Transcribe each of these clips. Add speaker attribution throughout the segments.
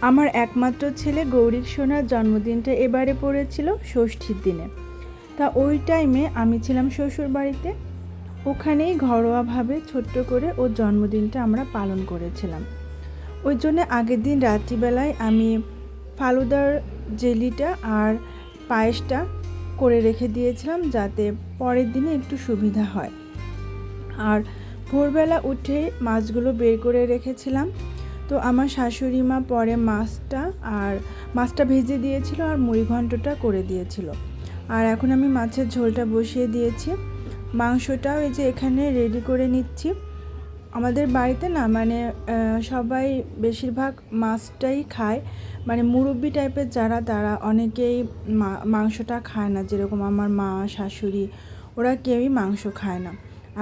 Speaker 1: আমার একমাত্র ছেলে গৌরিক সোনার জন্মদিনটা এবারে পড়েছিল ষষ্ঠীর দিনে। তা ওই টাইমে আমি ছিলাম শ্বশুর বাড়িতে ওখানেই ঘরোয়াভাবে ছোট্ট করে ওর জন্মদিনটা আমরা পালন করেছিলাম। ওই জন্য আগের দিন রাত্রিবেলায় আমি ফালুদার জেলিটা আর পায়েসটা করে রেখে দিয়েছিলাম যাতে পরের দিনে একটু সুবিধা হয়। আর ভোরবেলা উঠে মাছগুলো বের করে রেখেছিলাম। তো আমার শাশুড়ি মা পরে মাছটা আর মাছটা ভেজে দিয়েছিল আর মুড়ি ঘন্টটা করে দিয়েছিল। আর এখন আমি মাছের ঝোলটা বসিয়ে দিয়েছি। মাংসটাও এই যে এখানে রেডি করে নিচ্ছি। আমাদের বাড়িতে না মানে সবাই বেশিরভাগ মাছটাই খায়। মানে মুরব্বি টাইপের যারা, তারা অনেকেই মাংসটা খায় না। যেরকম আমার মা, শাশুড়ি, ওরা কেউই মাংস খায় না।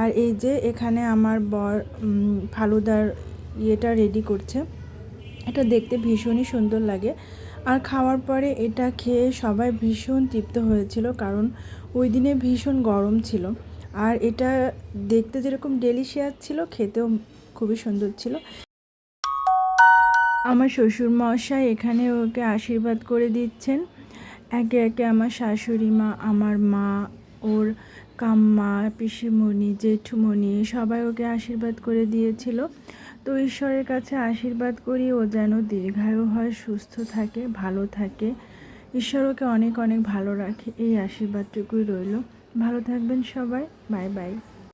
Speaker 1: আর এই যে এখানে আমার বর ফালুদার ইয়েটা রেডি করছে। এটা দেখতে ভীষণই সুন্দর লাগে। আর খাওয়ার পরে এটা খেয়ে সবাই ভীষণ তৃপ্ত হয়েছিল, কারণ ওই দিনে ভীষণ গরম ছিল। আর এটা দেখতে যেরকম ডেলিশিয়াস ছিল, খেতেও খুবই সুন্দর ছিল। আমার শ্বশুর মশাই এখানে ওকে আশীর্বাদ করে দিচ্ছেন। একে একে আমার শাশুড়ি মা, আমার মা, ওর কাম্মা, পিসিমণি, জেঠুমণি সবাই ওকে আশীর্বাদ করে দিয়েছিল। তো ঈশ্বরের কাছে আশীর্বাদ করি ও যেন দীর্ঘায়ু হয়, সুস্থ থাকে, ভালো থাকে। ঈশ্বর ওকে অনেক অনেক ভালো রাখে। এই আশীর্বাদটুকুই রইল। ভালো থাকবেন সবাই। Bye bye.